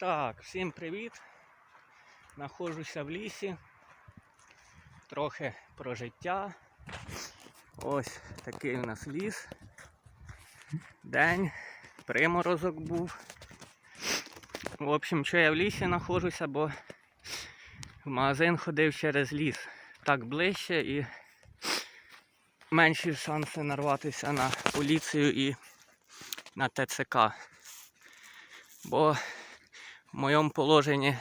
Так, всім привіт. Нахожуся в лісі. Трохи про життя. Ось такий у нас ліс. День. Приморозок був. В общем, що я в лісі знаходжуся, бо в магазин ходив через ліс. Так ближче і менші шанси нарватися на поліцію і на ТЦК. Бо в моєму положенні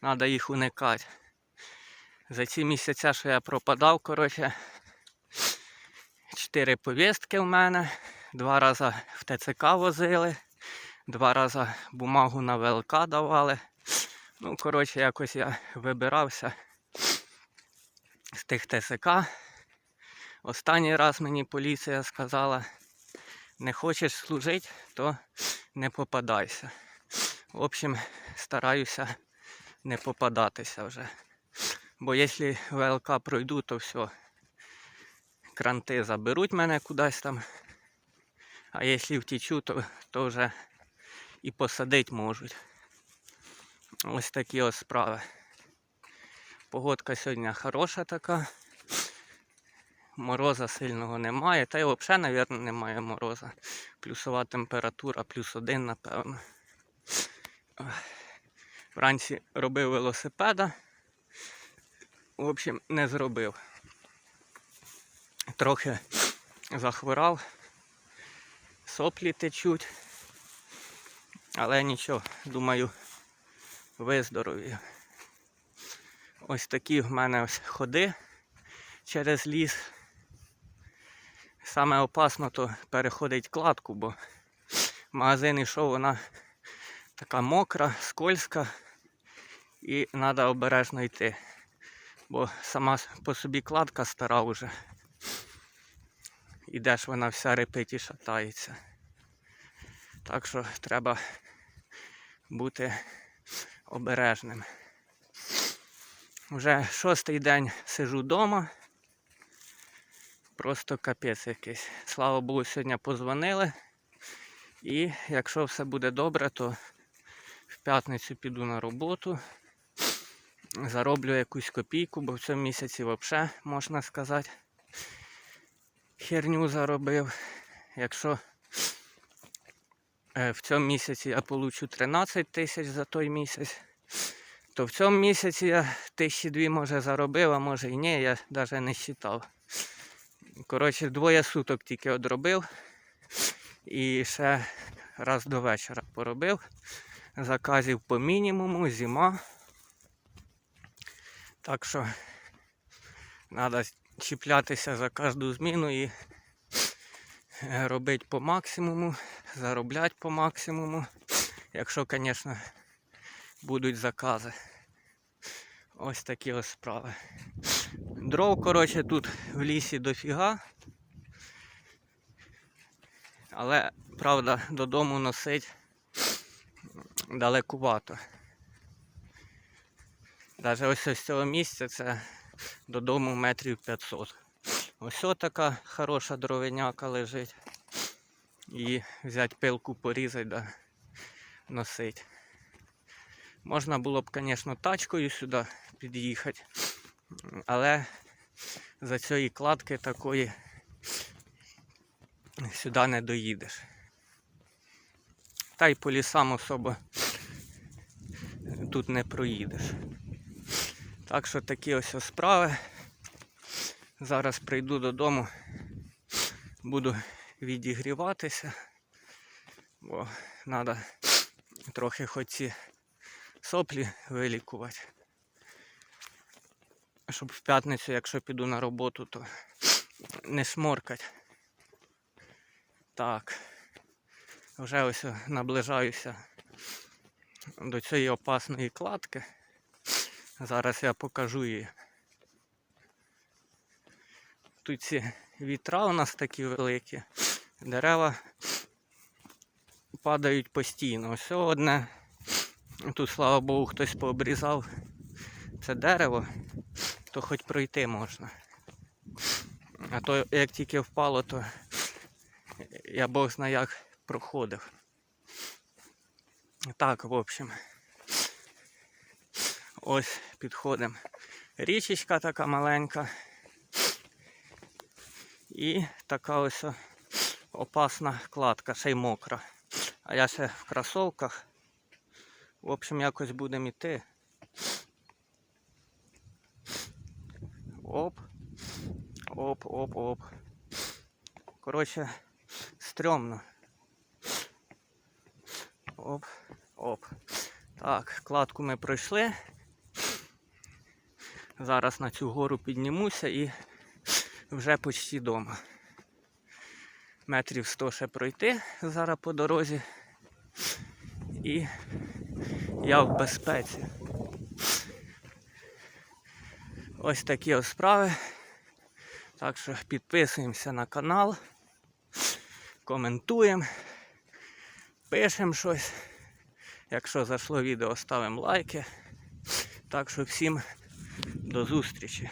треба їх уникати. За ці місяця, що я пропадав, коротше, чотири повістки в мене, два рази в ТЦК возили, два рази бумагу на ВЛК давали. Ну, коротше, якось я вибирався з тих ТСК. Останній раз мені поліція сказала, не хочеш служити, то не попадайся. В общем, стараюся не попадатися вже. Бо якщо ВЛК пройду, то все. Кранти заберуть мене кудись там. А якщо втічу, то, то вже і посадити можуть. Ось такі ось справи. Погодка сьогодні хороша така. Мороза сильного немає. Та й взагалі, мабуть, немає мороза. Плюсова температура, плюс один, напевно. Вранці робив велосипеда. В общем, не зробив. Трохи захворав, соплі течуть. Але нічого, думаю, виздоровію. Ось такі в мене ось ходи через ліс. Саме опасно то переходить кладку, бо магазин йшов вона така мокра, скользка і треба обережно йти. Бо сама по собі кладка стара вже. Ідеш вона вся репить і шатається. Так що треба бути обережним. Вже шостий день сижу вдома. Просто капець якийсь. Слава Богу, сьогодні позвонили. І якщо все буде добре, то в п'ятницю піду на роботу. Зароблю якусь копійку, бо в цьому місяці взагалі, можна сказати, херню заробив. Якщо е, в цьому місяці я получу 13 тисяч за той місяць, то в цьому місяці я тисячі дві може заробив, а може і ні, я навіть не вважав. Коротше, двоє суток тільки одробив. І ще раз до вечора поробив. Заказів по мінімуму, зима. Так що треба чіплятися за кожну зміну і робити по максимуму, заробляти по максимуму. Якщо, звісно, будуть закази. Ось такі ось справи. Дров, коротше, тут в лісі дофіга. Але, правда, додому носить далекувато. Навіть ось з цього місця це додому метрів 500. Ось така хороша дровиняка лежить. І взяти пилку порізати да носить. Можна було б, звісно, тачкою сюди під'їхати, але за цієї кладки такої сюди не доїдеш. Та й по лісам особо тут не проїдеш. Так що такі ось справи. Зараз прийду додому, буду відігріватися, бо треба трохи хоч ці соплі вилікувати. Щоб в п'ятницю, якщо піду на роботу, то не шморкать. Так. Вже ось наближаюся до цієї опасної кладки. Зараз я покажу її. Тут ці вітра у нас такі великі, дерева падають постійно. Ось одне. Тут, слава Богу, хтось пообрізав це дерево, то хоч пройти можна. А то як тільки впало, то я Бог знає як проходив. Так, в общем. Ось підходимо. Річечка така маленька. І така ось опасна кладка, ще й мокра. А я ще в кросовках. В общем, якось будемо йти. Оп. Оп, оп, оп. Коротше, стрьомно. Оп, оп. Так, кладку ми пройшли. Зараз на цю гору піднімуся і вже почти вдома. Метрів 100 ще пройти зараз по дорозі. І я в безпеці. Ось такі ось справи. Так що підписуємося на канал, коментуємо, пишемо щось. Якщо зайшло відео, ставимо лайки. Так що всім до зустрічі.